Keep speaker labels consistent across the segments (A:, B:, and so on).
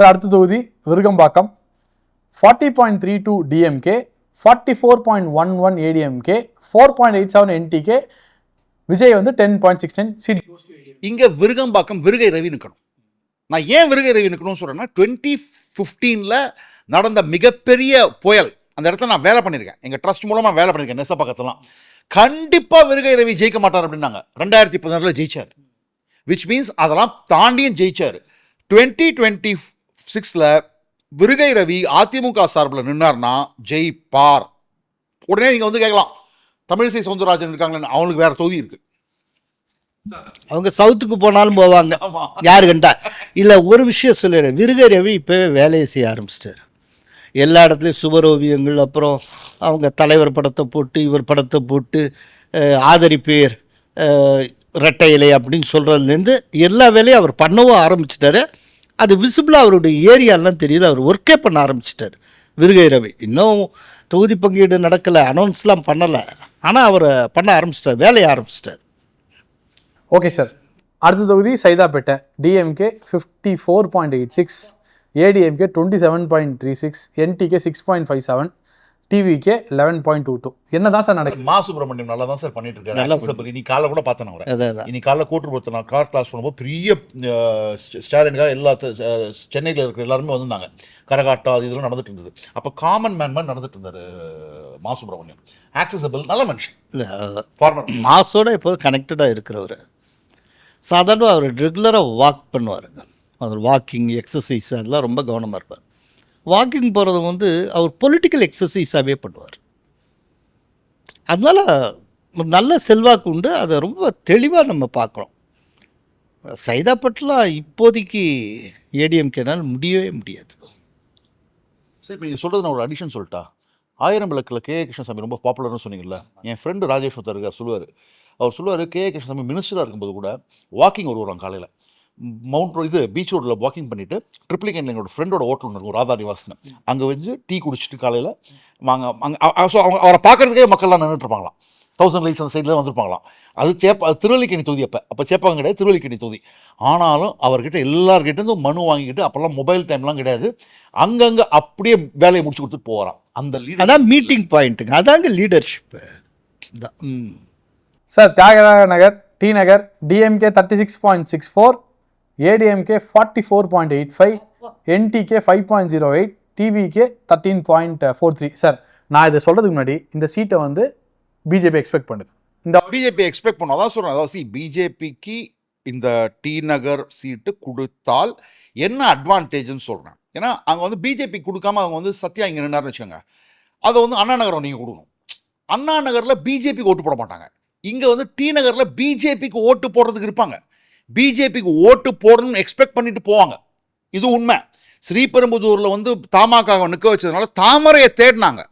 A: Sir அடுத்த தொகுதி Virugambakkam. Forty point three two DMK forty four point one one ADMK four point eight seven NTK Vijay வந்து ten point six ten seat
B: இங்கே விருகம்பாக்கம் விருகை ரவி நிற்கணும் நான் ஏன் விருகை ரவி நிற்கணும்னு சொல்கிறேன்னா டுவெண்ட்டி ஃபிஃப்டீனில் நடந்த மிகப்பெரிய புயல். அந்த இடத்துல நான் வேலை பண்ணியிருக்கேன் எங்கள் ட்ரஸ்ட் மூலமாக வேலை பண்ணியிருக்கேன் நெச பக்கத்துலாம் கண்டிப்பாக விருகை ரவி ஜெயிக்க மாட்டார் அப்படின்னாங்க. ரெண்டாயிரத்தி பதினாறில் ஜெயிச்சார். விச் மீன்ஸ் அதெல்லாம் தாண்டியும் ஜெயிச்சார். டுவெண்ட்டி டுவெண்ட்டி சிக்ஸில் விருகை ரவி அதிமுக சார்பில் நின்னார்னா ஜெயிப்பார் உடனே நீங்கள் வந்து கேட்கலாம் தமிழிசை சவுந்தரராஜன் இருக்காங்களே அவங்களுக்கு வேற தொகுதி இருக்கு.
C: அவங்க சவுத்துக்கு போனாலும் போவாங்க. யாரு கண்டா? இல்லை ஒரு விஷயம் சொல்லிடுறேன் விருகை ரவி இப்போவே வேலையை செய்ய ஆரம்பிச்சிட்டாரு. எல்லா இடத்துலையும் சுவரோவியங்கள் அப்புறம் அவங்க தலைவர் படத்தை போட்டு இவர் படத்தை போட்டு ஆதரிப்பேர் அஹ், இரட்டை இலை அப்படின்னு சொல்கிறதுலேருந்து எல்லா வேலையும் அவர் பண்ணவும் ஆரம்பிச்சிட்டாரு. அது விசிபிளாக அவருடைய ஏரியாலாம் தெரியுது. அவர் ஒர்க்கே பண்ண ஆரம்பிச்சிட்டார். விருகை ரவி. இன்னும் தொகுதி பங்கீடு நடக்கலை அனௌன்ஸ்லாம் பண்ணலை. ஆனால் அவர் பண்ண ஆரம்பிச்சிட்டார் வேலையை ஆரம்பிச்சிட்டார்.
A: ஓகே சார் அடுத்த தொகுதி Saidapet. DMK fifty four point eight six ADMK twenty seven point three six NTK six point five seven TVK eleven point two two என்ன தான் சார் நடக்குது?
B: மா சுப்பிரமணியம் நல்லா தான் சார் பண்ணிட்டு இருக்காரு
C: நல்லா
B: Accessible. இன்னைக்கு காலைல கூட பார்த்தேன் அவரை. இன்னைக்கு காலைல கூட்டுறவு நான் கார் கிளாஸ் பண்ணும்போது பெரிய ஸ்டாலினுக்காக எல்லா சென்னையில் இருக்கிற எல்லாருமே வந்திருந்தாங்க. கரகாட்டம் அது இதெல்லாம் நடந்துட்டு இருந்தது. அப்போ காமன் மேன் மாதிரி நடந்துட்டு இருந்தார் மா சுப்பிரமணியம். ஆக்சசபிள் நல்ல மனுஷன்.
C: இல்லை
B: ஃபார்மர்
C: மாஸோட இப்போ கனெக்டடாக இருக்கிறவர். சாதாரணமாக அவர் ரெகுலராக வாக் பண்ணுவார் அவர் வாக்கிங் எக்ஸசைஸ் அதெல்லாம் ரொம்ப கவனமாக இருப்பார். வாக்கிங் போகிறது வந்து அவர் பொலிட்டிக்கல் எக்ஸசைஸாகவே பண்ணுவார். அதனால் ஒரு நல்ல செல்வாக்கு உண்டு. அதை ரொம்ப தெளிவாக நம்ம பார்க்குறோம். சைதாப்பட்டெலாம் இப்போதைக்கு ஏடிஎம்கேனால் முடியவே முடியாது.
B: சரி இப்போ நீங்கள் சொல்கிறது நான் ஒரு அடிஷன் சொல்லிட்டா. ஆயிரம் விளக்கில் கே கிருஷ்ணசாமி ரொம்ப பாப்புலர்னு சொன்னீங்கல்ல? என் ஃப்ரெண்டு ராஜேஷ் ஒருத்தர் சொல்லுவார். அவர் சொல்லுவார் கே கிருஷ்ணசாமி மினிஸ்டராக இருக்கும்போது கூட வாக்கிங் வருவாங்க காலையில். மவுண்ட் ரோடு இது பீச் ரோட்டில் வாக்கிங் பண்ணிவிட்டு ட்ரிப்ளிக் எங்களோட ஃப்ரெண்டோட ஹோட்டல் ஒன்று இருக்கும் ராதா நிவாஸ்னு அங்கே வந்து டீ குடிச்சிட்டு காலையில் வாங்க அங்கே ஸோ அவங்க அவரை பார்க்கறதுக்கே மக்கள்லாம் நின்றுட்டு இருப்பாங்களாம். தௌசண்ட் லைட்ஸ் அந்த சைடில் வந்திருப்பாங்களாம். அது சேப்ப அது திருவல்லிக்கணி தொகுதி அப்போ. அப்போ சேப்பாங்க கிடையாது திருவல்லிக்கணி தொகுதி. ஆனாலும் அவர்கிட்ட எல்லார்கிட்டேருந்தும் மனு வாங்கிக்கிட்டு அப்போல்லாம் மொபைல் டைம்லாம் கிடையாது. அங்கங்கே அப்படியே வேலையை முடிச்சு கொடுத்துட்டு போகிறான் அந்த லீடர்
C: அதான் மீட்டிங் பாயிண்ட்டுங்க அதாங்க leadership
A: sir Thyagaraya Nagar T Nagar DMK thirty six point six four ADMK forty four point eight five NTK five point zero eight TVK thirteen point four three sir நான் இதை சொல்கிறதுக்கு முன்னாடி இந்த சீட்டை வந்து பிஜேபி எக்ஸ்பெக்ட் பண்ணுது. இந்த
B: BJP expect பண்ணோம். அதான் சொல்கிறேன் அதாவது சி பிஜேபிக்கு இந்த டி நகர் சீட்டு கொடுத்தால் என்ன அட்வான்டேஜ்னு சொல்கிறேன் ஏன்னா அங்கே வந்து பிஜேபி கொடுக்காம அவங்க வந்து சத்யா இங்கே நின்னார்னு வச்சுக்கோங்க. அதை வந்து அண்ணா நகரம் நீங்கள் கொடுக்கணும். அண்ணா நகரில் பிஜேபிக்கு ஓட்டு போட மாட்டாங்க. இங்கே வந்து டி நகரில் பிஜேபிக்கு ஓட்டு போடுறதுக்கு இருப்பாங்க. பிஜேபிக்கு ஓட்டு போடணும்னு எக்ஸ்பெக்ட் பண்ணிட்டு போவாங்க. இது உண்மை. ஸ்ரீபெரும்புதூரில் வந்து தமாக நிற்க வச்சதுனால தாமரையை தேடினாங்க.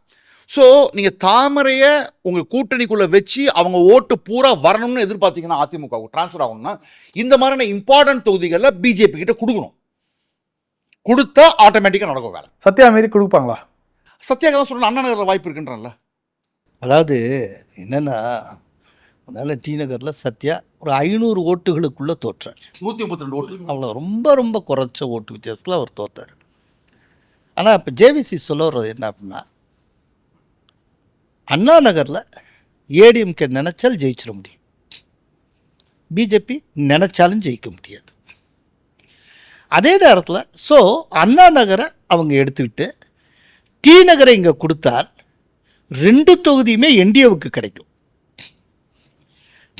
B: ஸோ நீங்கள் தாமரையை உங்கள் கூட்டணிக்குள்ளே வச்சு அவங்க ஓட்டு பூரா வரணும்னு எதிர்பார்த்தீங்கன்னா அதிமுக ட்ரான்ஸ்ஃபர் ஆகணும்னா இந்த மாதிரியான இம்பார்ட்டன்ட் தொகுதிகளில் பிஜேபி கிட்ட கொடுக்கணும். கொடுத்தா ஆட்டோமேட்டிக்காக நடக்கும் வேலை.
A: சத்யா மாரி கொடுப்பாங்களா?
B: சத்யாக தான் சொல்கிறேன் அண்ணா நகரில் வாய்ப்பு இருக்குன்றல
C: அதாவது என்னென்னா அதனால் டி நகரில் சத்யா ஒரு ஐநூறு ஓட்டுகளுக்குள்ளே தோற்றார்
B: நூற்றி முப்பத்தி ரெண்டு ஓட்டு.
C: அவ்வளோ ரொம்ப ரொம்ப குறைச்ச ஓட்டு வித்தியாசத்தில் அவர் தோற்றார். ஆனால் இப்போ ஜேவிசி சொல்ல வர்றது என்ன அப்படின்னா அண்ணா நகரில் ஏடிஎம்கே நினைச்சால் ஜெயிச்சிட முடியும். பிஜேபி நினைச்சாலும் ஜெயிக்க முடியாது. அதே நேரத்தில் ஸோ அண்ணா நகரை அவங்க எடுத்துக்கிட்டு டி நகரை இங்கே கொடுத்தால் ரெண்டு தொகுதியுமே என்டிஏவுக்கு கிடைக்கும்.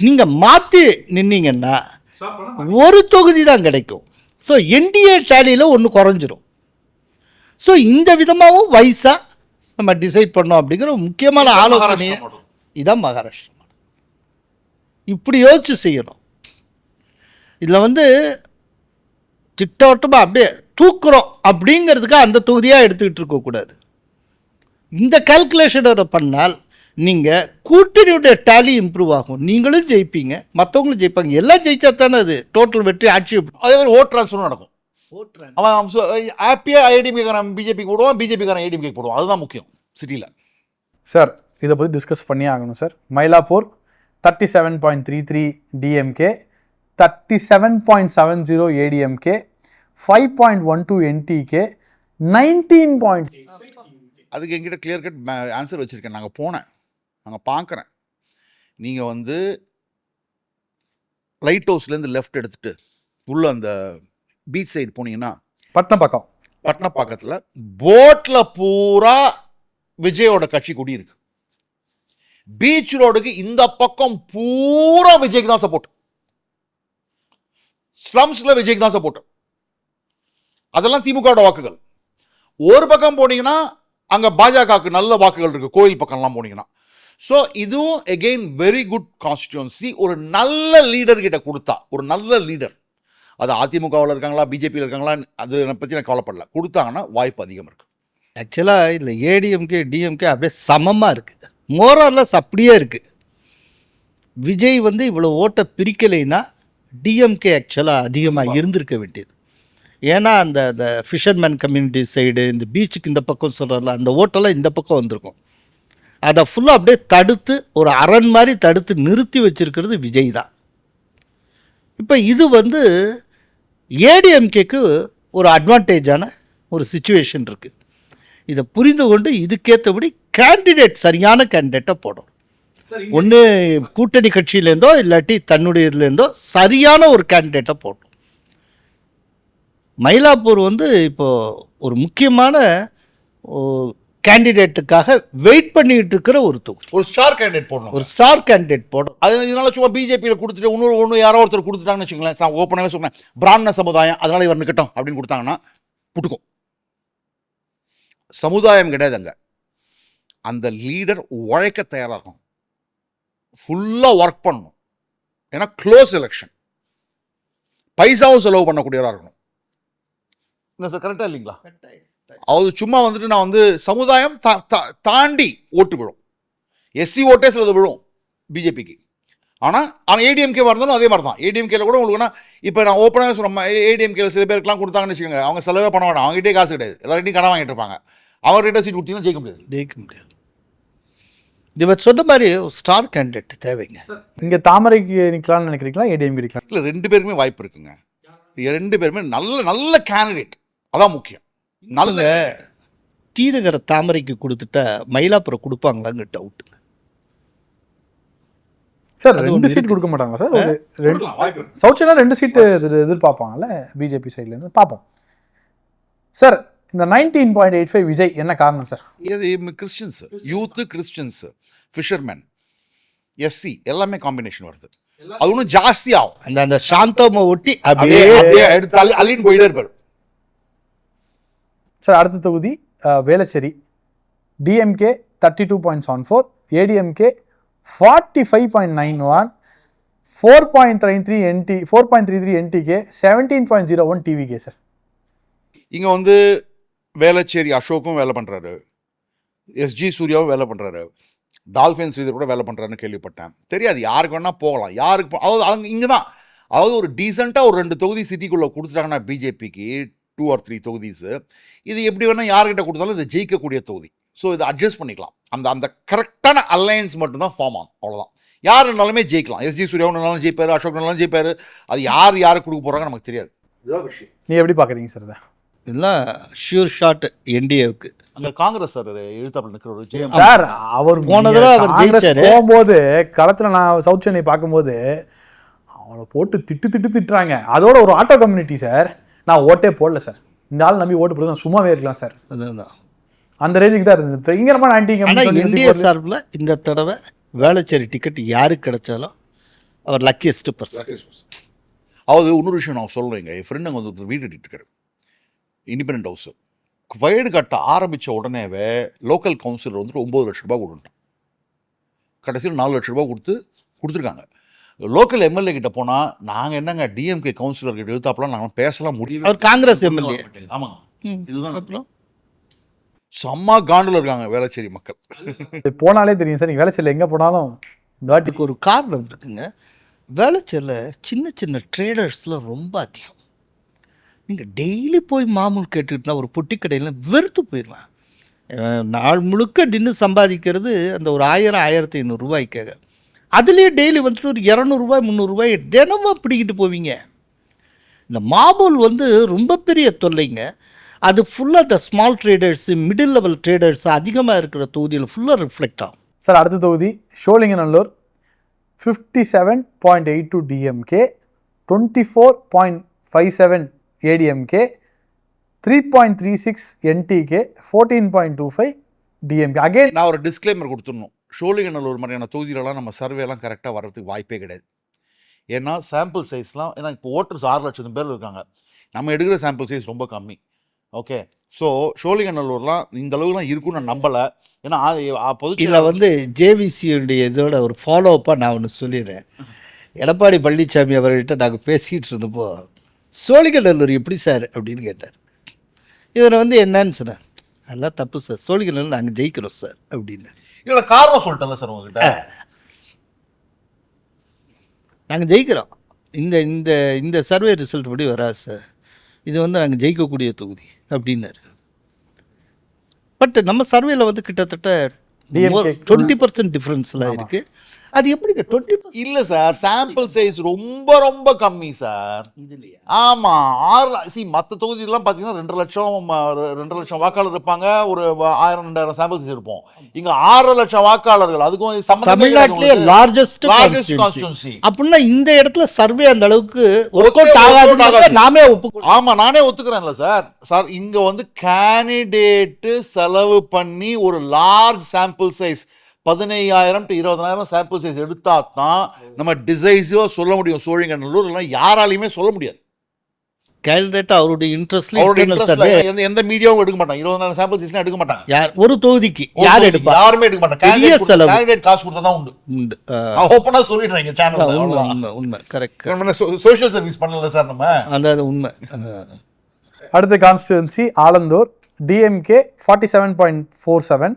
C: நீங்கள் மாற்றி நின்னீங்கன்னா ஒரு தொகுதி தான் கிடைக்கும். ஸோ என்டிஏ டேலியில் ஒன்று குறைஞ்சிரும். ஸோ இந்த விதமாகவும் வயசாக நம்ம டிசைட் பண்ணோம் அப்படிங்கிற ஒரு முக்கியமான ஆலோசனையை இதான் மகாராஷ்டிரா. இப்படி யோசிச்சு செய்யணும். இதில் வந்து திட்டவட்டமாக அப்படியே தூக்குறோம் அப்படிங்கிறதுக்கு அந்த தொகுதியாக எடுத்துக்கிட்டு இருக்கக்கூடாது. இந்த கால்குலேஷனை பண்ணால் நீங்கள் கூட்டணியுடைய டேலி இம்ப்ரூவ் ஆகும். நீங்களும் ஜெயிப்பீங்க மற்றவங்களும் ஜெயிப்பாங்க. எல்லாம் ஜெயிச்சா தானே அது? டோட்டல் வெற்றி ஆட்சி
B: அதே மாதிரி ஓட் ட்ரான்ஸ்ஃபரும் நடக்கும். அவன் ஹாப்பியாக ஐடிஎம்கேக்காரன் பிஜேபிக்கு போடுவான் பிஜேபிக்காரன் ஐடிஎம்கே போடுவான். அதுதான் முக்கியம் சிட்டியில்
A: சார் இதை பற்றி டிஸ்கஸ் பண்ணி ஆகணும் sir Mylapore thirty seven point three three DMK thirty seven point seven zero ADMK five point one two NTK nineteen point
B: அதுக்கு என்கிட்ட கிளியர் கட் ஆன்சர் வச்சுருக்கேன். நாங்கள் போனேன். நாங்கள் பார்க்குறேன் நீங்கள் வந்து லைட் ஹவுஸ்லேருந்து லெஃப்ட் எடுத்துட்டு உள்ள அந்த பீச் சைடு போனீங்கன்னா
A: பட்ன பக்கம்
B: பட்டணப்பாக்கத்தில் போட்டில் பூரா விஜயோட கட்சி கொடி இருக்கு. பீச் ரோடுக்கு இந்த பக்கம் பூரா விஜய்க்கு தான் சப்போர்ட் ஸ்லம்ஸ்ல விஜய்க்கு தான் சப்போர்ட் அதெல்லாம் திமுகவோட வாக்குகள். ஒரு பக்கம் போனீங்கன்னா அங்க பாஜகவுக்கு நல்ல வாக்குகள் இருக்கு. கோயில் பக்கம்லாம் போனீங்கன்னா. ஸோ இதுவும் எகெயின் வெரி குட் கான்ஸ்டியூன்சி ஒரு நல்ல லீடர் கிட்ட கொடுத்தா ஒரு நல்ல லீடர் அது அதிமுகவில் இருக்காங்களா பிஜேபியில் இருக்காங்களா அது பற்றி நான் கவலைப்படல. கொடுத்தாங்கன்னா வாய்ப்பு அதிகம் இருக்கு.
C: ஆக்சுவலாக இதில் ஏடிஎம்கே டிஎம்கே அப்படியே சமமாக இருக்குது மோரலஸ் அப்படியே இருக்குது விஜய் வந்து இவ்வளோ ஓட்டை பிரிக்கலைன்னா டிஎம்கே ஆக்சுவலாக அதிகமாக இருந்திருக்க வேண்டியது. ஏன்னா அந்த அந்த ஃபிஷர்மேன் கம்யூனிட்டி சைடு இந்த பீச்சுக்கு இந்த பக்கம் சொல்கிறல அந்த ஓட்டெல்லாம் இந்த பக்கம் வந்திருக்கும். அதை ஃபுல்லாக அப்படியே தடுத்து ஒரு அரண் மாதிரி தடுத்து நிறுத்தி வச்சிருக்கிறது விஜய் தான். இப்போ இது வந்து ஏடிஎம்கேக்கு ஒரு அட்வான்டேஜான ஒரு சுச்சுவேஷன் இருக்குது இதை புரிந்து கொண்டு இதுக்கேற்றபடி கேண்டிடேட் சரியான கேண்டிடேட்டை போடணும். ஒன்று கூட்டணி கட்சியிலேருந்தோ இல்லாட்டி தன்னுடைய இதுலேருந்தோ சரியான ஒரு கேண்டிடேட்டை போடணும். மயிலாப்பூர் வந்து இப்போது ஒரு முக்கியமான கேண்டிடேட்டுக்காக வெயிட் பண்ணிட்டு இருக்கிற ஒரு தொகுதி.
B: ஒரு ஸ்டார் கேண்டிடேட் போடணும்.
C: ஒரு ஸ்டார் கேண்டிடேட் போடணும்.
B: அது இதனால சும்மா பிஜேபியில் கொடுத்துட்டு இன்னொரு ஒன்று யாரோ ஒருத்தர் கொடுத்துட்டாங்கன்னு வச்சுங்களேன் நான் ஓப்பனாகவே சொன்னேன். பிராமண சமுதாயம் அதனால இவர் நிற்கட்டும் அப்படின்னு கொடுத்தாங்கன்னா புட்டுக்கும் சமுதாயம் கிடையாது அங்க அந்த லீடர் உழைக்க தயாராக இருக்கும் ஃபுல்லாக ஒர்க் பண்ணணும். ஏன்னா க்ளோஸ் எலெக்ஷன் பைசாவும் செலவு பண்ணக்கூடியவராக இருக்கணும். என்ன சார் கரெக்டாக இல்லைங்களா? அது சும்மா வந்துட்டு நான் வந்து சமுதாயம் தா- தா- தாண்டி ஓட்டு விழும். எஸ்சி ஓட்டே சிலது விழும் பிஜேபிக்கு. ஆனால் ஆனால் ஏடிஎம்கே இருந்தாலும் அதே மாதிரி தான் ஏடிஎம்கேல கூட உங்களுக்கு இப்போ நான் ஓப்பனாக சொல்கிறேன் ஏடிஎம்கேல சில பேருக்குலாம் கொடுத்தாங்கன்னு வச்சுக்கோங்க அவங்க செலவே பண்ண வேண்டாம் அவங்ககிட்டே காசு கிடையாது. எல்லார்கிட்டையும் கடன் வாங்கிட்டு இருப்பாங்க. அவர்கிட்ட சீட் கொடுத்தீங்கன்னா ஜெயிக்க முடியாது.
C: ஜெயிக்க முடியாது. இவர் சொன்ன மாதிரி ஒரு ஸ்டார் கேண்டிடேட் தேவைங்க.
A: இங்க தாமரைக்கு நிக்கலாம்னு நினைக்கிறீங்களா? ஏடிஎம் நிக்கலாம்?
B: இல்லை ரெண்டு பேருமே வாய்ப்பு இருக்குங்க. ரெண்டு பேருமே நல்ல நல்ல கேண்டிடேட் அதான் முக்கியம். நல்ல
C: டி நகர தாமரைக்கு கொடுத்துட்டா மயிலாப்புரம் கொடுப்பாங்களாங்க டவுட்டுங்க
A: சார்
C: அது
A: ரெண்டு சீட். கொடுக்க மாட்டாங்களா சார். சவுத் சைனா ரெண்டு சீட்டு எதிர்பார்ப்பாங்கல்ல? பிஜேபி சைட்லேருந்து பார்ப்போம். சார் இந்த nineteen point eight five Vijay என்ன காரணம் சார்?
B: இது Christians youth Christians fisherman SC எல்லாமே காம்பினேஷன் வருது. அது இன்னும் ஜாஸ்தி ஆகும்.
C: அந்த அந்த சாந்தோமை ஒட்டி
B: அப்படியே
C: அப்படியே
B: எடுத்து அள்ளின்னு போயிட்டே இருப்பாரு.
A: சார் அடுத்த தொகுதி Velachery. DMK thirty two point seven four ADMK forty five point nine one four point three three NT four point three three NTK seventeen point zero one TVK sir
B: இங்கே வந்து வேளச்சேரி அசோக்கும் வேலை பண்ணுறாரு எஸ்ஜி சூர்யாவும் வேலை பண்ணுறாரு dolphin Sridhar கூட வேலை பண்ணுறாருன்னு கேள்விப்பட்டேன். தெரியாது யாருக்கு வேணால் போகலாம். யாருக்கு அதாவது அவங்க இங்கே தான் அதாவது ஒரு டீசெண்டாக ஒரு ரெண்டு தொகுதி சிட்டிக்குள்ளே கொடுத்துட்டாங்கன்னா பிஜேபிக்கு டூ ஆர் த்ரீ தொகுதிஸு இது எப்படி வேணால் யார்கிட்ட கொடுத்தாலும் இதை ஜெயிக்கக்கூடிய தொகுதி. ஸோ இதை அட்ஜஸ்ட் பண்ணிக்கலாம். அந்த அந்த கரெக்டான அலையன்ஸ் மட்டும்தான் ஃபார்ம் ஆகும். அவ்வளோதான் யார் இருந்தாலுமே ஜெயிக்கலாம். எஸ்ஜி சூர்யாவும் இருந்தாலும் ஜெயிப்பார் அசோக் இருந்தாலும் ஜெயிப்பார். அது யார் யாருக்கு கொடுக்க போகிறாங்க நமக்கு தெரியாது. இதுதான் விஷயம்.
A: நீ எப்படி பார்க்குறீங்க சார் இதை?
C: இதெல்லாம் ஷியூர் ஷாட் என்டிஏவுக்கு
B: அங்க காங்கிரஸ் சார் எழுத்தாப்பில் நிற்கிற ஒரு ஜெயம்.
A: சார் அவர்
C: போன தடவை அவர் ஜெயிச்சாரு.
A: போகும்போது களத்துல நான் சவுத் சென்னை பார்க்கும்போது அவனை போட்டு திட்டு திட்டு திட்டுறாங்க. அதோட ஒரு ஆட்டோ கம்யூனிட்டி சார் நான் ஓட்டே போடல சார் இந்த ஆள் நம்பி ஓட்டு போடுறது நான் சும்மாவே இருக்கலாம் சார்
C: அதுதான்
A: அந்த ரேஞ்சுக்கு தான் இருந்தது. பயங்கரமான ஆன்டி
C: ஆனால் இந்திய சார்பில் இந்த தடவை வேளச்சேரி டிக்கெட் யாருக்கு கிடைச்சாலும் அவர் லக்கியஸ்ட் பர்சன்
B: அதாவது இன்னொரு விஷயம் நான் சொல்லுவேங்க என் ஃப்ரெண்டு அங்கே வந்து வீடு கட்டிட்டு இருக்காரு. இண்டிபெண்ட் ஹவுஸ் வீடு கட்ட ஆரம்பித்த உடனேவே லோக்கல் கவுன்சிலர் வந்துட்டு ஒம்பது லட்ச ரூபாய் கொடுத்துட்டான் கடைசியில் நாலு லட்ச ரூபாய் கொடுத்து கொடுத்துருக்காங்க. லோக்கல் எம்எல்ஏ கிட்ட போனால் நாங்கள் என்னங்க டிஎம்கே கவுன்சிலர் கிட்ட எழுத்தாப்பெல்லாம் நாங்கள் பேசலாம் முடியும்
C: அவர் காங்கிரஸ் எம்எல்ஏ.
B: ஆமாங்க. இதுதான்.
C: அப்புறம்?
B: செம்ம காண்டில் இருக்காங்க வேளச்சேரி மக்கள்.
A: போனாலே தெரியும் சார். நீங்க வேலை செய்யல எங்க போனாலும் இந்த வாட்டி
C: அதுக்கு ஒரு காரணம் இருக்குங்க. வேளச்சேரியில் சின்ன சின்ன ட்ரேடர்ஸ்லாம் ரொம்ப அதிகம். நீங்கள் டெய்லி போய் மாமூல் கேட்டுக்கிட்டா ஒரு பொட்டி கடையில் வெறுத்து போயிடலாம். நாள் முழுக்க டின்னு சம்பாதிக்கிறது அந்த ஒரு ஆயிரம் ஆயிரத்தி ஐநூறுரூவாய்க்காக அதுலேயே டெய்லி வந்துட்டு ஒரு இரநூறுபாய் முந்நூறுரூவாய் தினமும் பிடிக்கிட்டு போவீங்க. இந்த மாமூல் வந்து ரொம்ப பெரிய தொல்லைங்க. அது ஃபுல்லாக இந்த small traders middle level traders அதிகமாக இருக்கிற தொகுதியில் ஃபுல்லாக ரிஃப்ளெக்ட் ஆகும்.
A: சார் அடுத்த தொகுதி Sholinganallur fifty seven point eight two DMK twenty four point five seven ADMK three point three six NTK fourteen point two five DMK again
B: நான் ஒரு disclaimer கொடுத்துடணும். ஷோலிங்கநல்லூர் மாதிரியான தொகுதியிலலாம் நம்ம சர்வேலாம் கரெக்டாக வர்றதுக்கு வாய்ப்பே கிடையாது. ஏன்னா சாம்பிள் சைஸ்லாம் ஏன்னா இப்போ ஓட்டர்ஸ் ஆறு லட்சம் பேர் இருக்காங்க. நம்ம எடுக்கிற சாம்பிள் சைஸ் ரொம்ப கம்மி. ஓகே? ஸோ ஷோலிங்கநல்லூர்லாம் இந்த அளவுக்குலாம் இருக்கும்னு நான் நம்பலை. ஏன்னா பொது
C: இதில் வந்து ஜேவிசியுடைய இதோட ஒரு ஃபாலோ அப்பாக நான் ஒன்று சொல்லிடுறேன். எடப்பாடி பழனிசாமி அவர்கள்ட்ட நாங்கள் பேசிகிட்டு இருந்தப்போ சோழிங்கநல்லூர் எப்படி சார்? அப்படின்னு கேட்டார். இதில் வந்து என்னன்னு சொன்னேன் அதெல்லாம் தப்பு சார். சோழிங்கநல்லூர் நாங்கள் ஜெயிக்கிறோம் சார். அப்படின்னு
B: இதில் காரணம் சொல்லிட்டேன்ல சார் உங்ககிட்ட.
C: நாங்கள் ஜெயிக்கிறோம். இந்த இந்த இந்த சர்வே ரிசல்ட் படி வராது சார். இது வந்து நாங்கள் ஜெயிக்கக்கூடிய தொகுதி அப்படின்னாரு. பட் நம்ம சர்வேல வந்து கிட்டத்தட்ட டுவெண்ட்டி பர்சன்ட் டிஃப்ரென்ஸ்லாம் இருக்குது அது எப்படிங்க? டுவெண்ட்டி
B: இல்லை சார் சாம்பிள் சைஸ் ரொம்ப ரொம்ப கம்மி சார்.
C: இதுலையா?
B: ஆமாம் ஆறு சி மற்ற தொகுதியெல்லாம் பார்த்தீங்கன்னா ரெண்டு லட்சம் ரெண்டு லட்சம் வாக்காளர் இருப்பாங்க. ஒரு ஆயிரம் ரெண்டாயிரம் சாம்பிள் சைஸ் இருப்போம் இங்கே ஆறு லட்சம் வாக்காளர்கள் அதுக்கும்
C: தமிழ்நாட்டிலே லார்ஜஸ்ட்
B: constituency.
C: அப்படின்னா இந்த இடத்துல சர்வே அந்த அளவுக்கு ஒர்க் அவுட்
B: ஆகாது.
C: நாமே ஒப்புக்கொள்ளும்
B: ஆமா நானே ஒத்துக்கிறேன்ல சார். சார் இங்க வந்து கேண்டிடேட்டு செலவு பண்ணி ஒரு லார்ஜ் சாம்பிள் சைஸ் பதினையாயிரம் டு இருபதனாயிரம் சாம்பிள் சைஸ் எடுத்தா தான் நம்ம டிசைஸோ சொல்ல முடியும். சோழிங்கநல்லூர் இல்லைன்னா யாராலையுமே சொல்ல முடியாது.
C: கேண்டிடேட் அவருடைய இன்ட்ரெஸ்ட்ல
B: அவரோட
C: இன்டர்னல்
B: interest
C: சர்வே
B: ல எந்த எந்த மீடியாவும் எடுக்க மாட்டாங்க இருபதாயிரம் சாம்பிள் சைஸ்லாம் எடுக்க மாட்டாங்க
C: யார் ஒரு தொகுதிக்கு யார் எடுப்பா
B: யாருமே எடுக்க மாட்டாங்க
C: பெரிய
B: Candidate
C: செலவு.
B: candidate காசு கொடுத்தா தான் உண்டு.
C: உண்டு. ஆ,
B: நான் ஓப்பனா சொல்லிடுறேன் எங்க
C: உண்மை
B: சேனல்
C: உண்மை உண்மை. கரெக்ட்
B: சோஷியல் சர்வீஸ் பண்ணல சார் நம்ம?
C: அந்த உண்மை.
A: அடுத்த constituency Alandur DMK forty seven point four seven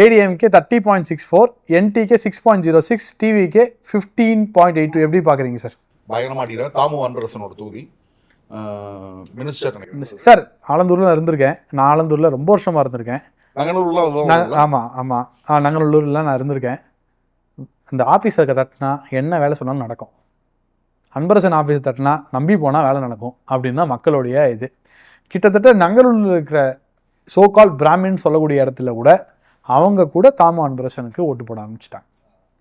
A: ADMK thirty point six four NTK six point zero six TVK fifteen point eight two எப்படி பார்க்குறீங்க சார்
B: பயங்கரமா அடிக்கிறேன் தாமு அன்பரசனோட தொகுதி. மினிஸ்டர்
A: சார் ஆலந்தூரில் நான் இருந்திருக்கேன். நான் ஆலந்தூரில் ரொம்ப வருஷமாக இருந்திருக்கேன்.
B: நங்கனூர்ல
A: நான் ஆமாம் ஆமாம் ஆ நங்கநல்லூரில் நான் இருந்திருக்கேன். இந்த ஆஃபீஸை தட்டினா என்ன வேலை சொன்னாலும் நடக்கும். அன்பரசன் ஆஃபீஸை தட்டினா நம்பி போனால் வேலை நடக்கும். அப்படின்னு தான் மக்களுடைய இது. கிட்டத்தட்ட நங்கநல்லூரில் இருக்கிற சோகால் பிராமின் சொல்லக்கூடிய இடத்துல கூட அவங்க கூட தாமு அன்பரசனுக்கு ஓட்டு போட ஆரம்பிச்சிட்டாங்க.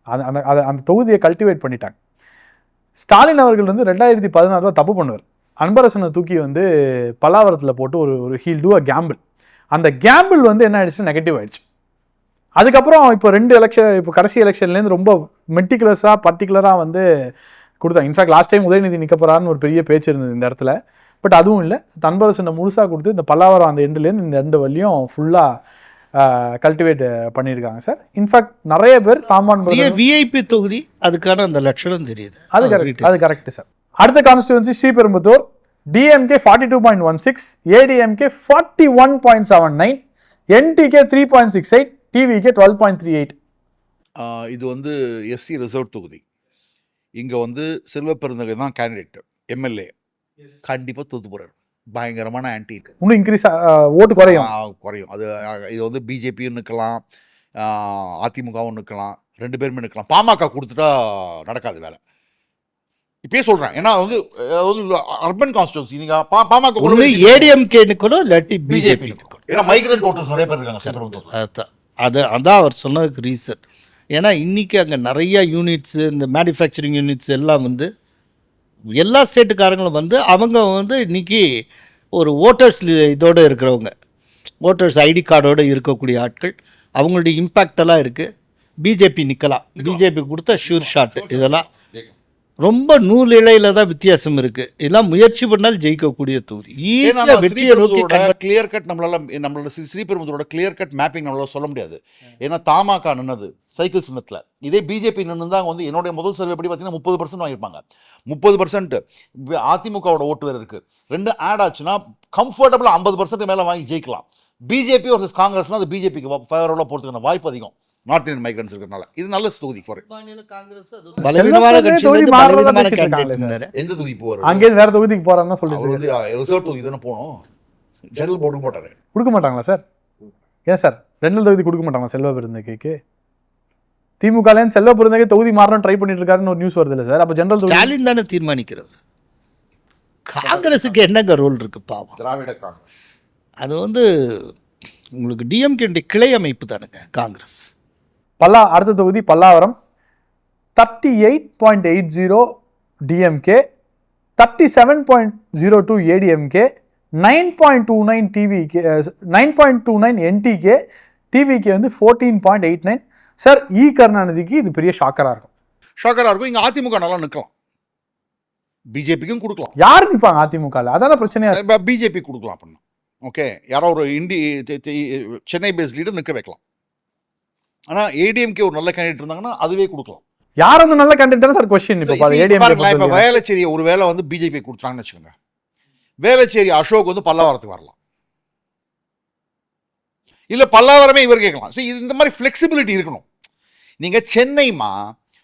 A: அது அந்த அதை அந்த தொகுதியை கல்டிவேட் பண்ணிட்டாங்க. ஸ்டாலின் அவர்கள் வந்து ரெண்டாயிரத்தி பதினாறுல தப்பு பண்ணுவார். அன்பரசனை தூக்கி வந்து பல்லாவரத்தில் போட்டு ஒரு ஒரு ஹீல் டூ அ கேம்பிள் அந்த கேம்பிள் வந்து என்ன ஆயிடுச்சு நெகட்டிவ் ஆயிடுச்சு. அதுக்கப்புறம் இப்போ ரெண்டு எலெக்ஷன் இப்போ கடைசி எலெக்ஷன்லேருந்து ரொம்ப மெட்டிகுலஸாக பர்டிகுலராக வந்து கொடுத்தாங்க. இன்ஃபேக்ட் லாஸ்ட் டைம் உதயநிதி நிற்க போகிறான்னு ஒரு பெரிய பேச்சு இருந்தது இந்த இடத்துல. பட் அதுவும் இல்லை. தன்பரசனை முழுசாக கொடுத்து இந்த பல்லாவரம் அந்த எண்டுலேருந்து இந்த ரெண்டு வழியும் ஃபுல்லாக கல்டிவேட் பண்ணியிருக்காங்க சார். இன்ஃபேக்ட் நிறைய பேர் தாமான்
C: பெரிய விஐபி தொகுதி அதுக்கான அந்த லட்சணம் தெரியுது.
A: அது கரெக்ட் அது கரெக்ட் சார். அடுத்த constituency Sriperumbudur. DMK forty two point one six ADMK forty one point seven nine NTK three point six eight TVK twelve point three eight
B: இது வந்து எஸ்சி ரிசர்வ் தொகுதி. இங்கே வந்து செல்வ பெருந்தகை தான் கேண்டிடேட் எம்எல்ஏ கண்டிப்பாக தோத்து போகிறார் பயங்கரமான ஆன்டி
A: இன்னும் இன்க்ரீஸ் ஓட்டு குறையும்.
B: குறையும். அது இது வந்து பிஜேபியும் நிற்கலாம் அதிமுகவும் நிற்கலாம் ரெண்டு பேருமே நிற்கலாம். பாமக கொடுத்துட்டா நடக்காது வேலை. இப்பயே சொல்கிறேன் ஏன்னா வந்து அர்பன் கான்ஸ்டியூன்சி நீங்கள் பா பாமக
C: ஒன்று ஏடிஎம்கே நிற்கணும் இல்லாட்டி
B: பிஜேபி
C: நிற்கணும்
B: ஏன்னா மைக்ரேட் ஓட்டர்ஸ் நிறைய பேர் இருக்காங்க
C: அது அதான் அவர் சொன்னதுக்கு ரீசன் ஏன்னா இன்றைக்கி அங்கே நிறைய யூனிட்ஸு இந்த மேனுஃபேக்சரிங் யூனிட்ஸ் எல்லாம் வந்து எல்லா ஸ்டேட்டுக்காரங்களும் வந்து அவங்க வந்து இன்றைக்கி ஒரு ஓட்டர்ஸ் இதோடு இருக்கிறவங்க. ஓட்டர்ஸ் ஐடி கார்டோடு இருக்கக்கூடிய ஆட்கள். அவங்களுடைய இம்பேக்டெல்லாம் இருக்குது பிஜேபி நிற்கலாம் பிஜேபி கொடுத்த ஷூர் ஷாட் இதெல்லாம் ரொம்ப நூல் இழையில தான் வித்தியாசம் இருக்குது இதெல்லாம் முயற்சி பண்ணால் ஜெயிக்கக்கூடிய தொகுதி. ஈஸியாக வெற்றியை நோக்கி
B: கிளியர் கட் நம்மளால நம்மளோட ஸ்ரீ- ஸ்ரீபெரும்புத்தூரோட கிளியர் கட் மேப்பிங் நம்மளால சொல்ல முடியாது. ஏன்னா தாமாக்கா நின்னது சைக்கிள் சின்னத்தில். இதே பிஜேபி நின்று தான் வந்து என்னுடைய முதல் சர்வே படி பார்த்தீங்கன்னா முப்பது பர்சன்ட் வாங்கியிருப்பாங்க. முப்பது பர்சன்ட் அதிமுகவோட ஓட்டு வேறு இருக்கு. ரெண்டு ஆட் ஆச்சுன்னா கம்ஃபர்டபுளாக ஐம்பது பர்சன்ட் மேலே வாங்கி ஜெயிக்கலாம். பிஜேபி வர்சஸ் காங்கிரஸ்னா அது பிஜேபிக்கு ஃபேவரபுளாக போகிறதுக்கான வாய்ப்பு அதிகம். நார்த் இந்தியன் மைக்ரன்ஸ் இருக்கிறனால இது நல்ல தொகுதி ஃபார்
C: பலவீனமான
B: எந்த தொகுதி போவார்
A: அங்கேருந்து வேற தொகுதிக்கு போறாருன்னு
B: வந்து ரிசர்வ் தொகுதி தானே போகணும் ஜெனரல் போர்டுக்கு போட்டார்
A: கொடுக்க மாட்டாங்களா சார்? ஏன் சார்? ரெண்டு தொகுதி கொடுக்க மாட்டாங்களா செல்வ பெருந்தகைக்கு? திமுகலேருந்து செல்வ பெருந்தகை தொகுதி மாறணும் ட்ரை பண்ணிட்டு இருக்காருன்னு ஒரு நியூஸ் வருது இல்லை சார். அப்போ ஜெனரல் தொகுதி
C: ஸ்டாலின் தானே தீர்மானிக்கிறவர் காங்கிரஸுக்கு என்னங்க ரோல் இருக்கு பாவம்?
B: திராவிட காங்கிரஸ்.
C: அது வந்து உங்களுக்கு டிஎம்கே கிளை அமைப்பு தானுங்க காங்கிரஸ்.
A: பல்லா அடுத்த தொகுதி Pallavaram. Thirty eight point eight zero DMK thirty seven point zero two ADMK nine point two nine TVK nine point two nine NTK TVK வந்து fourteen point eight nine sir இ கருணாநிதிக்கு இது பெரிய ஷாக்கராக இருக்கும்.
B: ஷாக்கராக இருக்கும். இங்கே அதிமுக நல்லா நிற்கலாம் பிஜேபிக்கும் கொடுக்கலாம்.
A: யார் நிற்பாங்க அதிமுகவில் அதான பிரச்சனையா இருக்கு.
B: இப்போ பிஜேபி கொடுக்கலாம் அப்படின்னா. ஓகே யாரோ ஒரு இண்டி சென்னை பேஸ் லீடர் நிற்க வைக்கலாம். ஆனால் ஏடிஎம்கே ஒரு நல்ல கேண்டிடேட் இருந்தாங்கன்னா அதுவே கொடுக்கலாம்.
A: யார் அந்த நல்ல கேண்டிடேட் சார்? கொஸ்டின் இப்போ
B: வேளச்சேரி ஒரு வேலை வந்து பிஜேபி கொடுத்தாங்கன்னு வச்சுக்கோங்க. வேளச்சேரி அசோக் வந்து பல்லாவரத்துக்கு வரலாம். இல்ல பல்லாவரமே இவர் கேட்கலாம். இது இந்த மாதிரி ஃப்ளெக்சிபிலிட்டி இருக்கணும். நீங்க சென்னைமா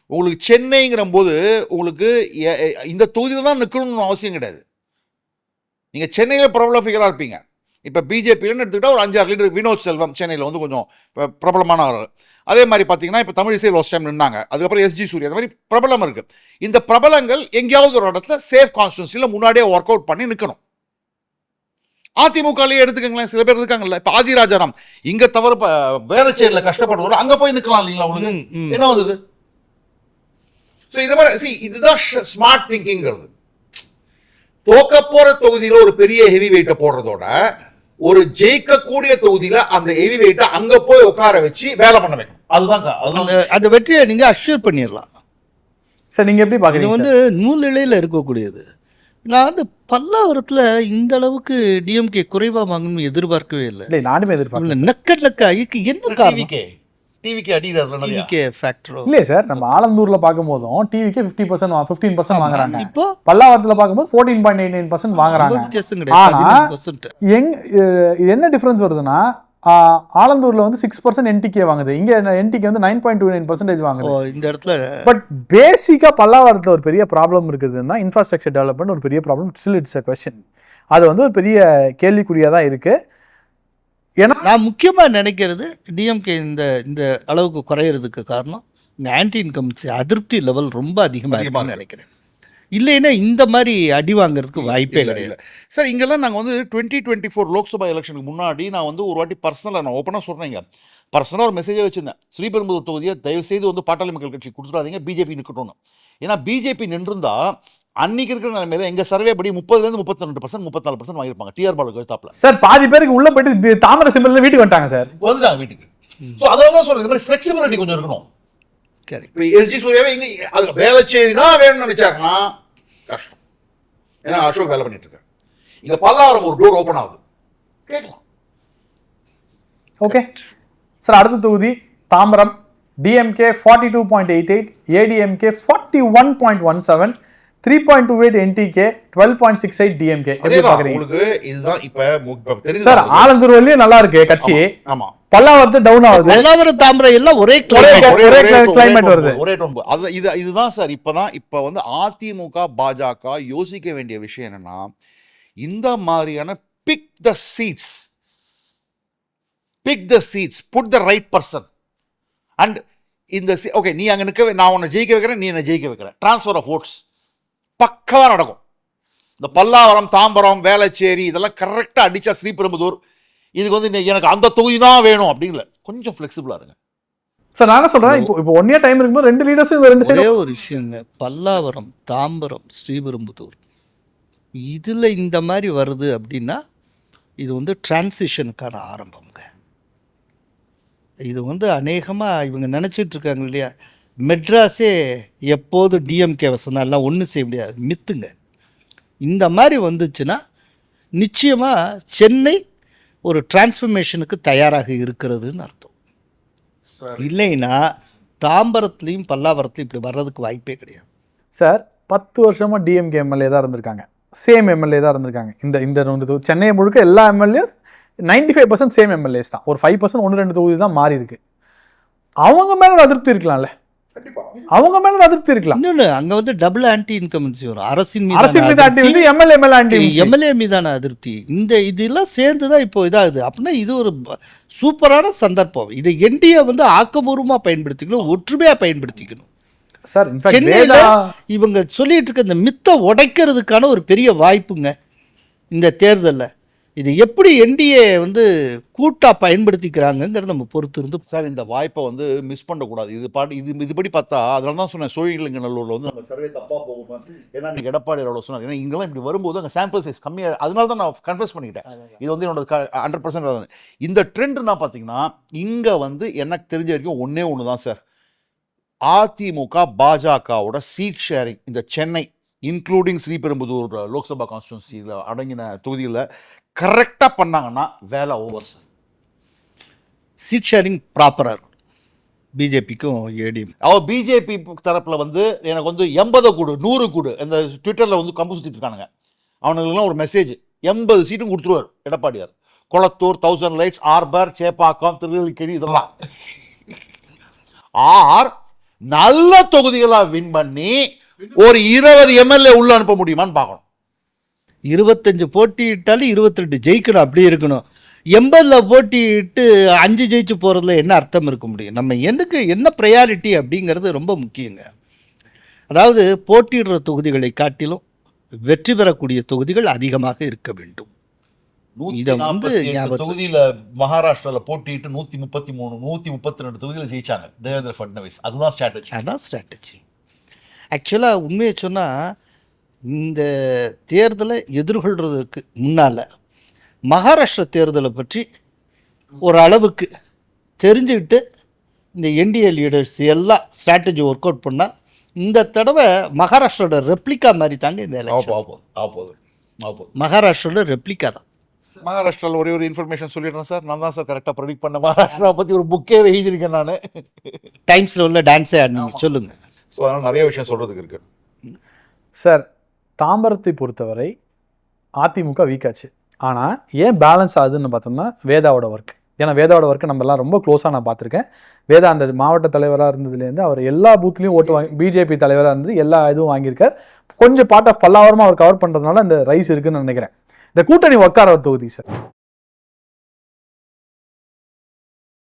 B: உங்களுக்கு சென்னைங்கிற போது உங்களுக்கு இந்த தொகுதியில் தான் நிற்கணும்னு அவசியம் கிடையாது. நீங்க சென்னையில் பிரபல ஃபிகராக இருப்பீங்க. இப்போ பிஜேபின்னு எடுத்துக்கிட்டா ஒரு அஞ்சாறு லீடர் வினோத் செல்வம் சென்னையில் வந்து கொஞ்சம் ப- பிரபலமான ஆள் அதே மாதிரி பார்த்தீங்கன்னா இப்போ தமிழிசை லாஸ்ட் டைம் நின்னாங்க. அதுக்கப்புறம் எஸ்ஜி சூர்யா அந்த மாதிரி பிரபலம் இருக்கு. இந்த பிரபலங்கள் எங்கேயாவது ஒரு இடத்துல சேஃப் கான்ஸ்டியூன்சியில் முன்னாடியே ஒர்க் அவுட் பண்ணி நிற்கணும் அதிமுகலயே எடுத்துக்கங்களேன் சில பேர் இருக்காங்கல்ல. இப்போ ஆதிராஜாராம் இங்க தவிர இப்ப வேளச்சேரியில் கஷ்டப்படுவார் அங்க போய் நிற்கலாம் இல்லைங்களா உங்களுக்கு. என்ன வந்தது? ஸோ இது மாதிரி see இதுதான் ஸ்மார்ட் திங்கிங்கிறது தோக்க போற தொகுதியில ஒரு பெரிய ஹெவி வெயிட்டை போடுறதோட ஒரு ஜெயிக்கக்கூடிய தொகுதியில அந்த ஹெவி வெயிட்டை அங்க போய் உட்கார வச்சு வேலை பண்ண வைக்கணும். அதுதான்
C: அந்த வெற்றியை நீங்க அஷ்யூர் பண்ணிடலாம்.
A: சார் நீங்க எப்படி
C: இது
A: பாக்குறீங்க
C: வந்து நூலிழையில் இருக்கக்கூடியது. நான் வந்து பல்லாவரத்தில் இந்த அளவுக்கு டிஎம்கே குறைவாக வாங்கணும்னு எதிர்பார்க்கவே இல்லை.
A: இல்லை நானுமே எதிர்பார்க்கல
C: நெக்க நெக்க இதுக்கு என்ன காரணம்?
B: டிவிக்கே டிவிக்கே அடிக்கிறாருல நிறைய.
C: டிவிகே ஃபேக்டரோ
A: இல்லையே சார் நம்ம ஆலந்தூர்ல பார்க்கும்போதும் டிவிக்கு ஃபிஃப்டி பர்சன்ட் ஃபிஃப்டீன் பர்சன்ட் வாங்குறாங்க.
C: இப்போ?
A: பல்லாவரத்துல பார்க்கும்போது fourteen point eight nine percent வாங்குறாங்க. எங் என்ன டிஃபரன்ஸ் வருதுன்னா ஆலந்தூர்ல வந்து சிக்ஸ் பர்சன்ட் என்டிகே வாங்குது. இங்க என்டிகே வந்து nine point two nine percentage வாங்குது.
C: இந்த இடத்துல
A: பட் பேசிக்கா பல்லாவரத்துல ஒரு பெரிய ப்ராப்ளம் இருக்குதுன்னா இன்ஃப்ராஸ்ட்ரக்சர் டெவலப்மெண்ட் ஒரு பெரிய problem still it's a question அது வந்து ஒரு பெரிய கேள்விக்குறியா தான் இருக்கு. ஏன்னா
C: நான் முக்கியமாக நினைக்கிறது டிஎம்கே இந்த இந்த அளவுக்கு குறையிறதுக்கு காரணம் இந்த ஆன்டி இன்கம்ஸ் அதிருப்தி லெவல் ரொம்ப அதிகமாக இருக்குன்னு நினைக்கிறேன். இல்லைன்னா இந்த மாதிரி அடி வாங்குறதுக்கு வாய்ப்பே கிடையாது.
B: சார் இங்கெல்லாம் நாங்கள் வந்து டுவெண்ட்டி டுவெண்ட்டி ஃபோர் லோக்சபா எலெக்ஷனுக்கு முன்னாடி நான் வந்து ஒரு வாட்டி பர்சனலாக நான் ஓப்பனாக சொல்கிறேங்க பர்சனலாக ஒரு மெசேஜே வச்சிருந்தேன். ஸ்ரீபெரும்புதூர் தொகுதியை தயவு செய்து வந்து பாட்டாளி மக்கள் கட்சி கொடுத்துடாதீங்க பிஜேபி நிற்கட்டும்னு ஏன்னா பிஜேபி நின்றுந்தா அன்னைக்கு இருக்கிற நிலைமையில எங்க சர்வே படி முப்பதுலேருந்து முப்பத்தி ரெண்டு பர்சன்ட் முப்பத்தாலு பர்சன்ட் வாங்கியிருப்பாங்க. டிஆர் பாலுக்கு எழுத்தாப்புல
A: சார் பாதி பேருக்கு உள்ள போயிட்டு தாமரை சிம்பிள் வீட்டுக்கு வந்துட்டாங்க சார்
B: வந்துட்டாங்க வீட்டுக்கு. ஸோ அதான் தான் சொல்றேன். இந்த மாதிரி ஃப்ளெக்சிபிலிட்டி கொஞ்சம் இருக்கணும். இப்போ எஸ்டி சூர்யாவே இங்க அது வேலைச்சேரி தான் வேணும்னு நினைச்சாங்கன்னா கஷ்டம். ஏன்னா அசோக் வேலை பண்ணிட்டு இருக்காரு. இங்க பல்லாவரம் ஒரு டோர் ஓப்பன் ஆகுது. கேட்கலாம்.
A: ஓகே சார் அடுத்த தொகுதி Tambaram DMK forty two point eight eight ADMK forty one point one seven three point two eight NTK twelve point six eight DMK எப்படி பாக்குறீங்க
B: உங்களுக்கு இதுதான் இப்ப
A: சார் ஆலந்தூர் வரையும் நல்லா இருக்கு கட்சி.
B: ஆமா
A: பல்லாவரத்து டவுன் ஆகுது.
C: பல்லாவரம் தாம்பரம் எல்லாம் ஒரே
A: ஒரே
C: climate.
A: க- ஒரே
B: tone,
A: climate
B: tone,
A: வருது.
B: ஒரே டோன் அது இது இதுதான் சார். இப்பதான் இப்ப வந்து அதிமுக பாஜக யோசிக்க வேண்டிய விஷயம் என்னன்னா இந்த மாதிரியான pick the seats pick the seats put the right person and இந்த ஓகே நீ அங்க நிக்க வை- நான் உன்னை ஜெயிக்க வைக்கிறேன் நீ என்னை ஜெயிக்க வைக்கிற. ட்ரான்ஸ்ஃபர் ஆஃப் ஓட்ஸ் பக்கவா நடக்கும். இந்த பல்லாவரம் தாம்பரம் வேளச்சேரி இதெல்லாம் கரெக்டா அடிச்சா ஸ்ரீபெரும்புதூர். இதுக்கு வந்து எனக்கு அந்த தொகுதி தான் வேணும் அப்படிங்கல. கொஞ்சம் ஃப்ளெக்சிபிளா இருங்க.
A: சார் நான் என்ன சொல்றேன்? இப்போ இப்போ ஒன் இயர் டைம் இருக்கும்போது ரெண்டு லீடர்ஸும் இந்த ரெண்டு
C: ஒரே ஒரு விஷயங்க. பல்லாவரம் தாம்பரம் ஸ்ரீபெரும்புதூர். இதில் இந்த மாதிரி வருது அப்படின்னா இது வந்து டிரான்சிஷனுக்கான ஆரம்பம்ங்க. இது வந்து அநேகமாக இவங்க நினச்சிட்டு இருக்காங்க இல்லையா? மெட்ராஸே எப்போது டிஎம்கே எல்லாம் ஒன்றும் செய்ய முடியாது. மித்துங்க. இந்த மாதிரி வந்துச்சுன்னா நிச்சயமாக சென்னை ஒரு டிரான்ஸ்ஃபர்மேஷனுக்கு தயாராக இருக்கிறதுன்னு அர்த்தம். இல்லைன்னா தாம்பரத்துலேயும் பல்லாவரத்துலையும் இப்படி வர்றதுக்கு வாய்ப்பே கிடையாது.
A: சார் பத்து வருஷமா டிஎம்கே எம்எல்ஏ தான் இருந்திருக்காங்க. சேம் எம்எல்ஏ தான் இருந்திருக்காங்க. இந்த இந்த சென்னை முழுக்க எல்லா MLA ninety five percent same MLAs தான். ஒரு ஃபைவ் பர்சன்ட் ஒன்று ரெண்டு தொகுதி தான் மாறி இருக்கு அவங்க மேல ஒரு அதிருப்தி இருக்கலாம்ல. அவங்க மேல அதிருப்தி இருக்கலாம்.
C: இன்னொன்று அங்கே வந்து டபுள் ஆன்டி இன்கமன்சி வரும். அரசின்
A: அரசியல் மீது ஆக்டிவிட்டி எம்எல்ஏ மேல ஆக்டிவிட்டி
C: எம்எல்ஏ மீதான அதிருப்தி. இந்த இதெல்லாம் சேர்ந்து தான் இப்போ இதாகுது. அப்படின்னா இது ஒரு சூப்பரான சந்தர்ப்பம். இதை என்டிஏ வந்து ஆக்கபூர்வமாக பயன்படுத்திக்கணும் ஒற்றுமையாக பயன்படுத்திக்கணும்.
A: சார் இன்ஃபேக்ட்
C: சென்னையில இவங்க சொல்லிட்டு இருக்க இந்த மித்தை உடைக்கிறதுக்கான ஒரு பெரிய வாய்ப்புங்க. இந்த தேர்தலில். இது எப்படி என்டிஏ வந்து கூட்டா பயன்படுத்திக்கிறாங்கங்கிறத நம்ம பொறுத்து இருந்து
B: சார் இந்த வாய்ப்பை வந்து மிஸ் பண்ணக்கூடாது. இது பாட்டு இது இதுபடி பார்த்தா அதனால தான் சொன்னேன் சோழிலிங்கநல்லூரில் வந்து நம்ம சர்வே தப்பாக போகும்? ஏன்னா நீங்கள் எடப்பாடி அவ்வளோ சொன்னார். ஏன்னா இங்கெல்லாம் இப்படி வரும்போது அங்கே சாம்பிள் சைஸ் கம்மியாக அதனால தான் நான் கன்ஃபர்ஸ் பண்ணிக்கிட்டேன். இது வந்து என்னோட ஹண்ட்ரட் பர்சன்ட் இந்த ட்ரெண்ட் நான் பார்த்தீங்கன்னா இங்கே வந்து எனக்கு தெரிஞ்ச வரைக்கும் ஒன்றே ஒன்று தான் சார். அதிமுக பாஜகவோட சீட் ஷேரிங் இந்த சென்னை இன்க்ளூடிங் ஸ்ரீபெரும்புதூர் லோக்சபா கான்ஸ்டியூன்சியில் அடங்கின தொகுதியில் கரெக்டாக பண்ணாங்கன்னா வேலை ஓவர் சார்
C: சீட் ஷேரிங் ப்ராப்பராக இருக்கும் பிஜேபிக்கும் ஏடிஎம்
B: அவள் பிஜேபி தரப்பில் வந்து எனக்கு வந்து எண்பதை கூடு நூறு கூடு. இந்த ட்விட்டரில் வந்து கம்பு சுற்றிட்டு இருக்கானுங்க. அவனுங்களுக்குலாம் ஒரு மெசேஜ் எண்பது சீட்டும் கொடுத்துருவார் எடப்பாடியார். Kolathur thousand lights harbour Chepauk Tirunelveli இதெல்லாம். ஆர் நல்ல தொகுதிகளாக வின் பண்ணி ஒரு இருபது எம்எல்ஏ உள்ள அனுப்ப முடியுமான்னு பார்க்கணும்.
C: இருபத்தஞ்சு போட்டியிட்டாலும் இருபத்தி ரெண்டு ஜெயிக்கணும் அப்படி இருக்கணும். எண்பதில் போட்டியிட்டு அஞ்சு ஜெயிச்சு போகிறதுல என்ன அர்த்தம் இருக்க முடியும்? நம்ம எனக்கு என்ன ப்ரையாரிட்டி அப்படிங்கிறது ரொம்ப முக்கியங்க. அதாவது போட்டியிடுற தொகுதிகளை காட்டிலும் வெற்றி பெறக்கூடிய தொகுதிகள் அதிகமாக இருக்க வேண்டும். இதை வந்து
B: தொகுதியில் மகாராஷ்டிராவில் போட்டிட்டு நூற்றி முப்பத்தி மூணு நூற்றி முப்பத்தி ரெண்டு தொகுதியில் ஜெயிச்சாங்க. தேவேந்திர ஃபட்னவிஸ். அதுதான் ஸ்ட்ராட்டஜி
C: அதான் ஸ்ட்ராட்டஜி ஆக்சுவலாக உண்மையை சொன்னால் இந்த தேர்தலை எதிர்கொள்கிறதுக்கு முன்னால் மகாராஷ்டிரா தேர்தலை பற்றி ஒரு அளவுக்கு தெரிஞ்சுக்கிட்டு இந்த என்டிஏ லீடர்ஸ் எல்லாம் ஸ்ட்ராட்டஜி ஒர்க் அவுட் பண்ணால் இந்த தடவை மகாராஷ்டிராவோட ரெப்ளிகா மாதிரி தாங்க இந்த எலெக்ஷன்
B: ஆப்போது ஆப்போது ஆப்போது
C: மகாராஷ்டிராவோட ரெப்ளிகா தான்.
B: மகாராஷ்டிராவில் ஒரே ஒரு இன்ஃபர்மேஷன் சொல்லிடுறேன் சார். நான் தான் சார் கரெக்டாக ப்ரெடிக்ட் பண்ண மகாராஷ்டிரா பற்றி ஒரு புக்கே எழுதியிருக்கேன் நான்.
C: டைம்ஸில் உள்ள டான்ஸே ஆடினீங்க சொல்லுங்கள்
B: ஸோ அதனால் நிறைய விஷயம் சொல்கிறதுக்கு இருக்கு.
A: சார் தாம்பரத்தை பொறுத்தவரை அதிமுக வீக்காச்சு. ஆனால் ஏன் பேலன்ஸ் ஆகுதுன்னு பார்த்தோம்னா வேதாவோட ஒர்க் ஏன்னா வேதாவோட ஒர்க்கை நம்ம எல்லாம் ரொம்ப க்ளோஸாக நான் பார்த்துருக்கேன். வேதா அந்த மாவட்ட தலைவராக இருந்ததுலேருந்து அவர் எல்லா பூத்லேயும் ஓட்டு வாங்கி பிஜேபி தலைவராக இருந்து எல்லா இதுவும் வாங்கியிருக்கார். கொஞ்சம் பார்ட் ஆஃப் பல்லாவரமாக அவர் கவர் பண்ணுறதுனால இந்த ரைஸ் இருக்குன்னு நினைக்கிறேன். இந்த கூட்டணி உட்கார தொகுதி சார்